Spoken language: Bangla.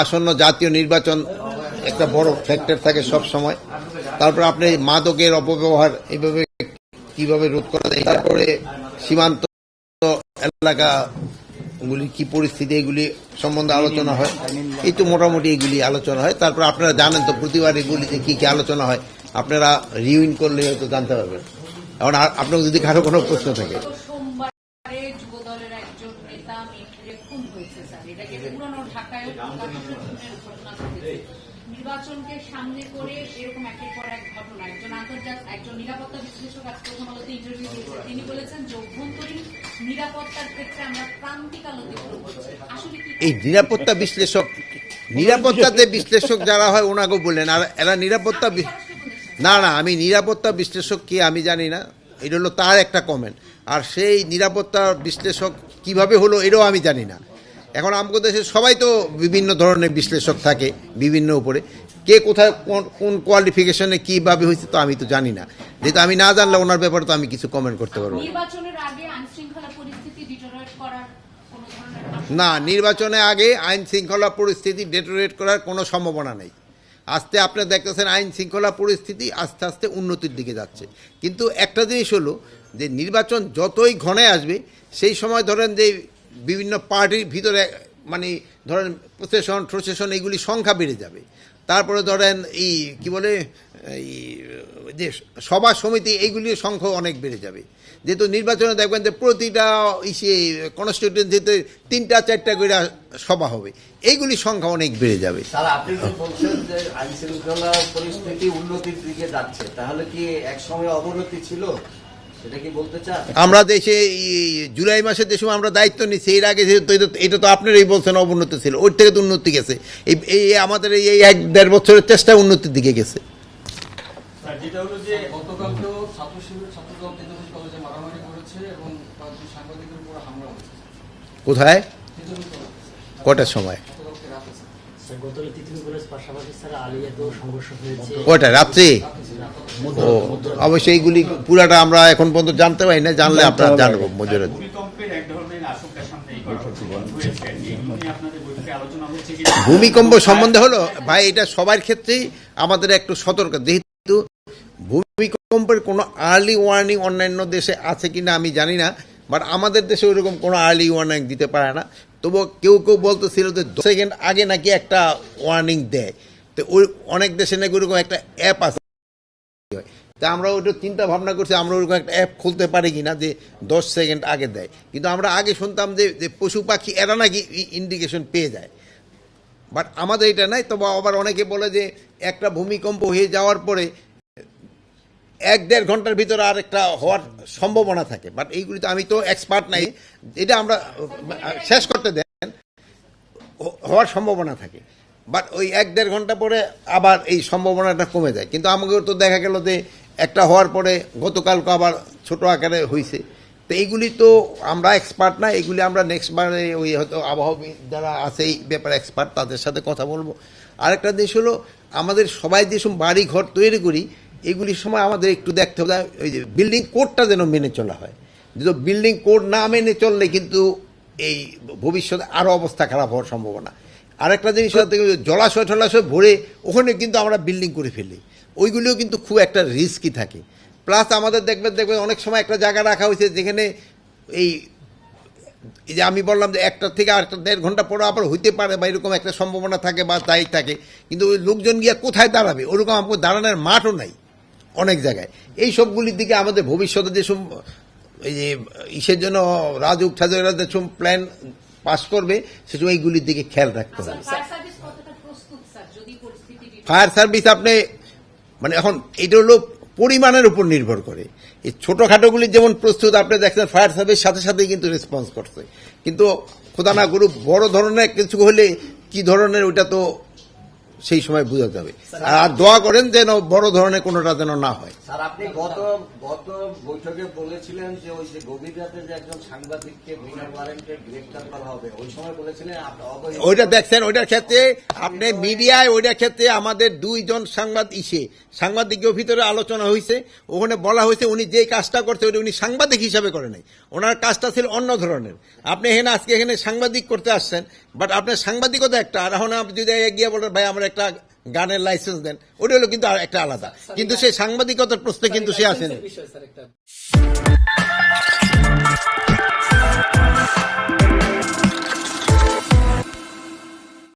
আসন্ন জাতীয় নির্বাচন একটা বড় ফ্যাক্টর থাকে সব সময়। তারপরে আপনি মাদকের অপব্যবহার এইভাবে কীভাবে রোধ করা যায়? তারপরে সীমান্ত এলাকা গুলি, কি পরিস্থিতি এগুলি সম্বন্ধে আলোচনা হয়। এই তো মোটামুটি এগুলি আলোচনা হয়। তারপর আপনারা জানেন তো প্রতিবার এগুলিতে কি কি আলোচনা হয়। আপনারা রিউইন করলে হয়তো জানতে পারবেন। এখন আপনার যদি কারও কোনো প্রশ্ন থাকে গত সোমবারে যুব দলের একজন নেতা মেঘরে খুন হয়েছে স্যার এটাকে নির্বাচনকে সামনে করে এরকম একের পর এক ঘটনা। একজন আন্তর্জাতিক একজন নিরাপত্তা বিশ্লেষক আজ প্রথম আলোতে ইন্টারভিউ দিয়েছেন। তিনি বলেছেন যে অভ্যন্তরীণ নিরাপত্তার ক্ষেত্রে আমরা ক্রান্তিকাল অতিক্রম করছি আসলে এই নিরাপত্তা বিশ্লেষক, নিরাপত্তাতে বিশ্লেষক যারা হয় ওনাকেও বললেন। আর এরা নিরাপত্তা না না, আমি নিরাপত্তা বিশ্লেষক কি আমি জানি না। এটা হলো তার একটা কমেন্ট আর সেই নিরাপত্তা বিশ্লেষক কীভাবে হলো, এটাও আমি জানি না। এখন আমাদের দেশে সবাই তো বিভিন্ন ধরনের বিশ্লেষক থাকে বিভিন্ন উপরে। কে কোথায় কোন কোন কোয়ালিফিকেশনে কীভাবে হয়েছে তো আমি তো জানি না। যেহেতু আমি না জানলে ওনার ব্যাপারে তো আমি কিছু কমেন্ট করতে পারব না। নির্বাচনে আগে আইন শৃঙ্খলা পরিস্থিতি ডেটোরেট করার কোনো সম্ভাবনা নেই। আস্তে আপনি দেখতেছেন আইন শৃঙ্খলা পরিস্থিতি আস্তে আস্তে উন্নতির দিকে যাচ্ছে। কিন্তু একটা জিনিস হলো যে নির্বাচন যতই ঘনে আসবে সেই সময় ধরেন যে বিভিন্ন পার্টির ভিতরে মানে ধরেন প্রসেশন প্রসেশন এইগুলি সংখ্যা বেড়ে যাবে। তারপরে ধরেন এই, কি বলে, এই, যে সভা সমিতি এইগুলির সংখ্যা অনেক বেড়ে যাবে। যেহেতু নির্বাচনে দেখবেন যে প্রতিটা ইসে কনস্টিটিউন্সিতে তিনটা, চারটা করে সভা হবে। এইগুলি সংখ্যা অনেক বেড়ে যাবে। পরিস্থিতি উন্নতির দিকে যাচ্ছে। তাহলে কি এক সময় অবনতি ছিল? আমরা দেশে এই জুলাই মাসের যে সময় আমরা দায়িত্ব নিচ্ছি এর আগে যেহেতু এটা তো- এটা তো আপনারাই বলছেন অবনতি ছিল। ওর থেকে তো উন্নতি গেছে। এই এই আমাদের এই এই এক দেড় বছরের চেষ্টা উন্নতির দিকে গেছে। যেটা হলো যে গতকালকেও ছাত্র শিবির ছাত্রদল তেজপুর কলেজে মারামারি করেছে এবং কয়েকজন সাংবাদিকের উপর হামলা হয়েছে। কোথায়? কটার সময়? রাত্রি? ও অবশ্যই এইগুলি পুরাটা আমরা এখন পর্যন্ত জানতে পারি না জানলে আপনারা জানব মজুরা ভূমিকম্প সম্বন্ধে হলো ভাই এটা সবার ক্ষেত্রেই আমাদের একটু সতর্ক। যেহেতু ভূমিকম্পের কোনো আর্লি ওয়ার্নিং অন্যান্য দেশে আছে কিনা আমি জানি না বাট আমাদের দেশে ওইরকম কোনো আর্লি ওয়ার্নিং দিতে পারে না। তবুও কেউ কেউ বলতেছিল যে সেকেন্ড আগে নাকি একটা ওয়ার্নিং দেয়। তো ওই অনেক দেশে নাকি ওরকম একটা অ্যাপ আছে। তা আমরা ওইটা চিন্তা ভাবনা করছি, আমরা ওরকম একটা অ্যাপ খুলতে পারি কি না যে দশ সেকেন্ড আগে দেয়। কিন্তু আমরা আগে শুনতাম যে যে পশু পাখি, এরা নাকি ইন্ডিকেশন পেয়ে যায়। বাট আমাদের এটা নাই তবে আবার অনেকে বলে যে, একটা ভূমিকম্প হয়ে যাওয়ার পরে এক দেড় ঘণ্টার ভিতরে আর একটা হওয়ার সম্ভাবনা থাকে। বাট এইগুলি তো আমি তো এক্সপার্ট নাই। এটা আমরা শেষ করতে দেন। হওয়ার সম্ভাবনা থাকে। বাট ওই এক দেড় ঘণ্টা পরে আবার এই সম্ভাবনাটা কমে যায়। কিন্তু আমাকে তো দেখা গেল যে একটা হওয়ার পরে গতকালকে আবার ছোট আকারে হয়েছে তো এইগুলি তো আমরা এক্সপার্ট না। এগুলি আমরা নেক্সট বারে ওই হয়তো আবহাওয়া যারা আছে এই ব্যাপারে এক্সপার্ট তাদের সাথে কথা বলব। আরেকটা দেশ হলো, আমাদের সবাই যেসব বাড়ি ঘর তৈরি করি এগুলির সময় আমাদের একটু দেখতে হবে। ওই যে বিল্ডিং কোডটা যেন মেনে চলা হয়। যদি বিল্ডিং কোড না মেনে চললে কিন্তু এই ভবিষ্যতে আরও অবস্থা খারাপ হওয়ার সম্ভাবনা। আরেকটা জিনিস জলাশয় টলাশয় ভরে ওখানে কিন্তু আমরা বিল্ডিং করে ফেলি। ওইগুলিও কিন্তু খুব একটা রিস্কি থাকে। প্লাস আমাদের দেখবেন দেখবেন অনেক সময় একটা জায়গা রাখা হয়েছে যেখানে এই এই যে আমি বললাম যে একটা থেকে আরেকটা দেড় ঘণ্টা পরে আবার হইতে পারে বা এরকম একটা সম্ভাবনা থাকে বা তাই থাকে। কিন্তু ওই লোকজন গিয়ে কোথায় দাঁড়াবে? ওরকম আমাকে দাঁড়ানোর মাঠও নাই। অনেক জায়গায়। এই সবগুলির দিকে আমাদের ভবিষ্যতে যেসব এই যে ইসের জন্য রাজুক ঠাজুরা যেসব প্ল্যান পাস করবে সেসব এইগুলির দিকে খেয়াল রাখতে হবে। ফায়ার সার্ভিস আপনি মানে এখন এটা হলো পরিমাণের উপর নির্ভর করে। এই ছোটোখাটোগুলি যেমন প্রস্তুত আপনি দেখছেন ফায়ার সার্ভিস সাথে সাথেই কিন্তু রেসপন্স করছে। কিন্তু খোদা না করুক বড় ধরনের কিছু হলে কি ধরনের ওইটা তো সেই সময় বোঝা হবে। আর দোয়া করেন যেন বড় ধরনের কোনোটা যেন না হয়। স্যার আপনি গত গত বৈঠকে বলেছিলেন যে ওই যে গভীর রাতে যে একজন সাংবাদিককে বিনা ওয়ারেন্টে গ্রেফতার করা হবে ওই সময় বলেছিলেন ওইটা দেখছেন ওইটার ক্ষেত্রে আপনি মিডিয়ায় ওইটার ক্ষেত্রে আমাদের দুইজন সাংবাদ ইসে সাংবাদিকের ভিতরে আলোচনা হয়েছে ওখানে বলা হয়েছে উনি যে কাজটা করছে ওটা উনি সাংবাদিক হিসাবে করে নাই। ওনার কাজটা ছিল অন্য ধরনের। আপনি এখানে আজকে এখানে সাংবাদিক করতে আসছেন বাট আপনার সাংবাদিকতা একটা। আর এখন আপনি যদি গিয়ে বলেন ভাই আমার একটা গানের লাইসেন্স দেন। ওটা হলো কিন্তু আর একটা আলাদা। কিন্তু সেই সাংবাদিকতার প্রশ্নে কিন্তু সে আসেনি।